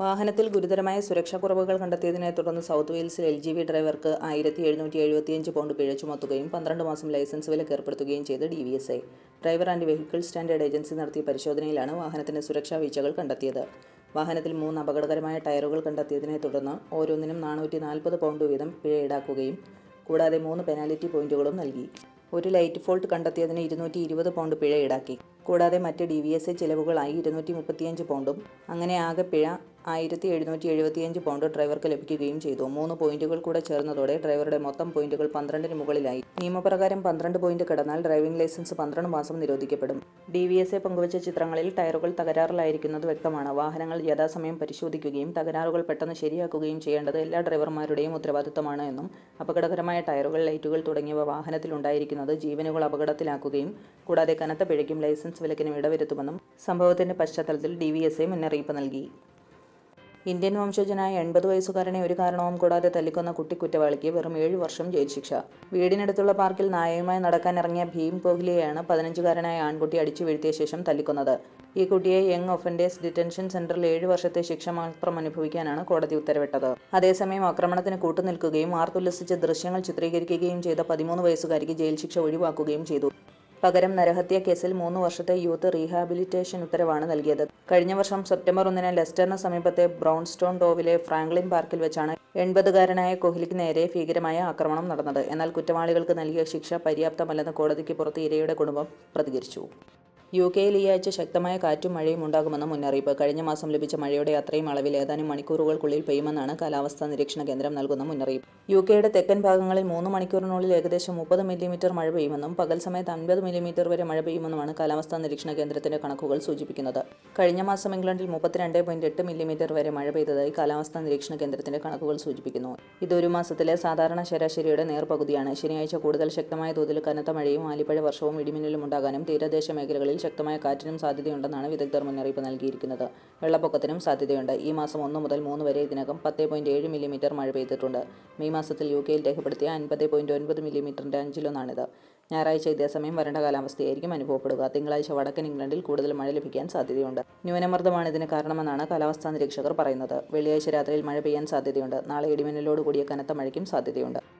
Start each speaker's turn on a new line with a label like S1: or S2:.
S1: വാഹനത്തിൽ ഗുരുതരമായ സുരക്ഷാക്കുറവുകൾ കണ്ടെത്തിയതിനെ തുടർന്ന് സൗത്ത് വെയിൽസിൽ എൽ ജി വി ഡ്രൈവർക്ക് ആയിരത്തി എഴുന്നൂറ്റി എഴുപത്തിയഞ്ച് പൗണ്ട് പിഴ ചുമത്തുകയും പന്ത്രണ്ട് മാസം ലൈസൻസ് വിലക്ക് ഏർപ്പെടുത്തുകയും ചെയ്ത് D V S A. Driver and vehicle standard agency നടത്തിയ പരിശോധനയിലാണ് വാഹനത്തിന്റെ സുരക്ഷാ വീഴ്ചകൾ കണ്ടെത്തിയത്. വാഹനത്തിൽ മൂന്ന് അപകടകരമായ ടയറുകൾ കണ്ടെത്തിയതിനെ തുടർന്ന് ഓരോന്നിനും നാനൂറ്റി നാൽപ്പത് പൗണ്ട് വീതം പിഴ ഈടാക്കുകയും കൂടാതെ മൂന്ന് പെനാൽറ്റി പോയിന്റുകളും നൽകി. ഒരു ലൈറ്റ് ഫോൾട്ട് കണ്ടെത്തിയതിന് ഇരുന്നൂറ്റി ഇരുപത് പൗണ്ട് പിഴ ഈടാക്കി. കൂടാതെ മറ്റ് ഡി വി എസ് എ ചിലവുകളായി ഇരുന്നൂറ്റി മുപ്പത്തിയഞ്ച് പൗണ്ടും അങ്ങനെ ആകെ പിഴ ആയിരത്തി എഴുന്നൂറ്റി എഴുപത്തിയഞ്ച് പൗണ്ട് ഡ്രൈവർക്ക് ലഭിക്കുകയും ചെയ്തു. മൂന്ന് പോയിന്റുകൾ കൂടെ ചേർന്നതോടെ ഡ്രൈവറുടെ മൊത്തം പോയിന്റുകൾ പന്ത്രണ്ടിന് മുകളിലായി. നിയമപ്രകാരം പന്ത്രണ്ട് പോയിന്റ് കടന്നാൽ ഡ്രൈവിംഗ് ലൈസൻസ് പന്ത്രണ്ട് മാസം നിരോധിക്കപ്പെടും. ഡി വി എസ് എ പങ്കുവച്ച ചിത്രങ്ങളിൽ ടയറുകൾ തകരാറിലായിരിക്കുന്നത് വ്യക്തമാണ്. വാഹനങ്ങൾ യഥാസമയം പരിശോധിക്കുകയും തകരാറുകൾ പെട്ടെന്ന് ശരിയാക്കുകയും ചെയ്യേണ്ടത് എല്ലാ ഡ്രൈവർമാരുടെയും ഉത്തരവാദിത്തമാണ് എന്നും അപകടകരമായ ടയറുകൾ ലൈറ്റുകൾ തുടങ്ങിയവ വാഹനത്തിലുണ്ടായിരിക്കുന്നത് ജീവനുകൾ അപകടത്തിലാക്കുകയും കൂടാതെ കനത്ത പിഴയ്ക്കും ലൈസൻസ് വിലക്കിനും ഇടവരുത്തുമെന്നും സംഭവത്തിന്റെ പശ്ചാത്തലത്തിൽ ഡി വി എസ് എ മുന്നറിയിപ്പ് നൽകി. ഇന്ത്യൻ വംശജനായ എൺപത് വയസ്സുകാരനെ ഒരു കാരണവും കൂടാതെ തല്ലിക്കൊന്ന കുട്ടി കുറ്റവാളിക്ക് വെറും ഏഴ് വർഷം ജയിൽ ശിക്ഷ. വീടിനടുത്തുള്ള പാർക്കിൽ നായയുമായി നടക്കാനിറങ്ങിയ ഭീം കോഹ്ലിയെയാണ് പതിനഞ്ചുകാരനായ ആൺകുട്ടി അടിച്ചു വീഴ്ത്തിയ ശേഷം തല്ലിക്കൊന്നത്. ഈ കുട്ടിയെ യങ് ഒഫൻഡേഴ്സ് ഡിറ്റൻഷൻ സെന്ററിൽ ഏഴ് വർഷത്തെ ശിക്ഷ മാത്രം അനുഭവിക്കാനാണ് കോടതി ഉത്തരവിട്ടത്. അതേസമയം ആക്രമണത്തിന് കൂട്ടുനിൽക്കുകയും ആർത്തുല്ലസിച്ച് ദൃശ്യങ്ങൾ ചിത്രീകരിക്കുകയും ചെയ്ത പതിമൂന്ന് വയസ്സുകാരിക്ക് ജയിൽ ശിക്ഷ ഒഴിവാക്കുകയും ചെയ്തു. പകരം നരഹത്യ കേസിൽ മൂന്ന് വർഷത്തെ യൂത്ത് റീഹാബിലിറ്റേഷൻ ഉത്തരവാണ് നൽകിയത്. കഴിഞ്ഞ വർഷം സെപ്റ്റംബർ ഒന്നിന് ലെസ്റ്ററിന് സമീപത്തെ ബ്രൗൺസ്റ്റോൺ ഡോവിലെ ഫ്രാങ്ക്ലിൻ പാർക്കിൽ വെച്ചാണ് എൺപതുകാരനായ കോഹ്ലിക്ക് നേരെ ഭീകരമായ ആക്രമണം നടന്നത്. എന്നാൽ കുറ്റവാളികൾക്ക് നൽകിയ ശിക്ഷ പര്യാപ്തമല്ലെന്ന് കോടതിക്ക് പുറത്ത് ഇരയുടെ കുടുംബം പ്രതികരിച്ചു. യു കെയിൽ ഈ ആഴ്ച ശക്തമായ കാറ്റും മഴയും ഉണ്ടാകുമെന്ന മുന്നറിയിപ്പ്. കഴിഞ്ഞ മാസം ലഭിച്ച മഴയുടെ അത്രയും അളവിൽ ഏതാനും മണിക്കൂറുകൾക്കുള്ളിൽ പെയ്യുമെന്നാണ് കാലാവസ്ഥാ നിരീക്ഷണ കേന്ദ്രം നൽകുന്ന മുന്നറിയിപ്പ്. യു കെയുടെ തെക്കൻ ഭാഗങ്ങളിൽ മൂന്ന് മണിക്കൂറിനുള്ളിൽ ഏകദേശം മുപ്പത് മില്ലിമീറ്റർ മഴ പെയ്യുമെന്നും പകൽ സമയത്ത് അൻപത് മില്ലിമീറ്റർ വരെ മഴ പെയ്യുമെന്നുമാണ് കാലാവസ്ഥാ നിരീക്ഷണ കേന്ദ്രത്തിന്റെ കണക്കുകൾ സൂചിപ്പിക്കുന്നത്. കഴിഞ്ഞ മാസം ഇംഗ്ലണ്ടിൽ മുപ്പത്തിരണ്ട് പോയിന്റ് എട്ട് മില്ലിമീറ്റർ വരെ മഴ പെയ്തതായി കാലാവസ്ഥാ നിരീക്ഷണ കേന്ദ്രത്തിന്റെ കണക്കുകൾ സൂചിപ്പിക്കുന്നു. ഇത് ഒരു മാസത്തിലെ സാധാരണ ശരാശരിയുടെ നേർപകുതിയാണ്. ശനിയാഴ്ച കൂടുതൽ ശക്തമായ തോതിൽ കനത്ത മഴയും ആലിപ്പഴ വർഷവും ഇടിമിന്നലും ഉണ്ടാകാനും തീരദേശ മേഖലകളിൽ ശക്തമായ കാറ്റിനും സാധ്യതയുണ്ടെന്നാണ് വിദഗ്ധർ മുന്നറിയിപ്പ് നൽകിയിരിക്കുന്നത്. വെള്ളപ്പൊക്കത്തിനും സാധ്യതയുണ്ട്. ഈ മാസം ഒന്ന് മുതൽ മൂന്ന് വരെ ഇതിനകം പത്ത് പോയിന്റ് ഏഴ് മില്ലിമീറ്റർ മഴ പെയ്തിട്ടുണ്ട്. മെയ് മാസത്തിൽ യു കെയിൽ രേഖപ്പെടുത്തിയ അൻപത് പോയിന്റ് ഒൻപത് മില്ലിമീറ്ററിന്റെ അഞ്ചിലൊന്നാണിത്. ഞായറാഴ്ച ഇതേസമയം വരണ്ട കാലാവസ്ഥയായിരിക്കും അനുഭവപ്പെടുക. തിങ്കളാഴ്ച വടക്കൻ ഇംഗ്ലണ്ടിൽ കൂടുതൽ മഴ ലഭിക്കാൻ സാധ്യതയുണ്ട്. ന്യൂനമർദ്ദമാണ് ഇതിന് കാരണമെന്നാണ് കാലാവസ്ഥാ നിരീക്ഷകർ പറയുന്നത്. വെള്ളിയാഴ്ച രാത്രിയിൽ മഴ പെയ്യാൻ സാധ്യതയുണ്ട്. നാളെ ഇടിമിന്നലോട് കൂടിയ കനത്ത മഴയ്ക്കും സാധ്യതയുണ്ട്.